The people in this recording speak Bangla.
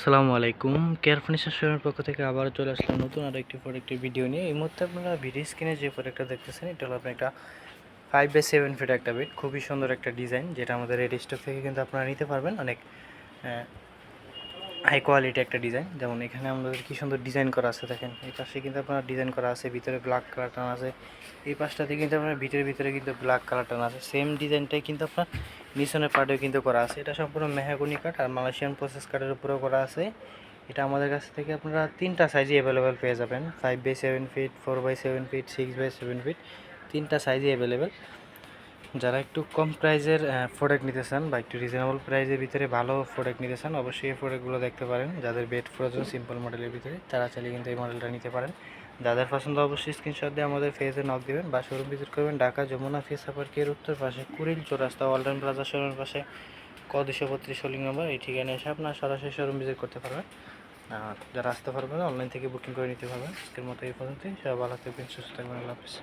আসসালামু আলাইকুম। কেয়ার ফার্নিচার পক্ষ থেকে আবারও চলে আসলাম নতুন আর একটি প্রোডাক্টের ভিডিও নিয়ে। এই মুহূর্তে আপনারা ভিডিও স্ক্রিনে যে প্রোডাক্টটা দেখতেছেন, এটা হলো আপনার একটা ফাইভ বাই সেভেন ফিট একটা বেড খুবই সুন্দর একটা ডিজাইন যেটা আমাদের রেডি স্টক থেকে কিন্তু আপনারা নিতে পারবেন। অনেক হাই কোয়ালিটি একটা ডিজাইন যেমন এখানে আমাদের কি সুন্দর ডিজাইন করা আছে দেখেন। এই পাশে কিন্তু আপনার ডিজাইন করা আছে, ভিতরে ব্ল্যাক কালার টানা আছে। এই পাশটাতে কিন্তু আপনার ভিতরে ভিতরে কিন্তু ব্ল্যাক কালার টানা আছে। সেম ডিজাইনটাই কিন্তু আপনার নিচনের পার্টেও কিন্তু করা আছে। এটা সম্পূর্ণ মেহাগুনি কাঠ আর মালয়েশিয়ান প্রসেস কাঠের উপরেও করা আছে। এটা আমাদের কাছ থেকে আপনারা তিনটা সাইজে অ্যাভেলেবেল পেয়ে যাবেন। Five by seven feet four by seven feet six by seven feet তিনটা সাইজে অ্যাভেলেবেল যারা একটু কম প্রাইজের প্রোডাক্ট নিতে চান বা একটু রিজনেবল প্রাইজের ভিতরে ভালো প্রোডাক্ট নিতে চান, অবশ্যই এই প্রোডাক্টগুলো দেখতে পারেন। যাদের বেড প্রয়োজন সিম্পল মডেলের ভিতরে, তারা চাইলে কিন্তু এই মডেলটা নিতে পারেন। যাদের পছন্দ, অবশ্যই স্ক্রিনশট দিয়ে আমাদের ফেজে নক দেবেন বা শোরুম ভিজিট করবেন ঢাকা, যমুনা ফেস পার্কের উত্তর পাশে, কুড়িল চৌরাস্তা, ওয়ালটন প্লাজা, শোরুমের পাশে ক দুশো বত্রিশ হোলিং নম্বর, এই ঠিকানায় এসে আপনার সরাসরি শোরুম ভিজিট করতে পারবেন। আর যারা আসতে পারবেন অনলাইন থেকে বুকিং করে নিতে পারবেন। আজকের মতো এই পর্যন্তই, সবাই ভালো থাকবেন, সুস্থ থাকবেন, আল্লাহ হাফিজ।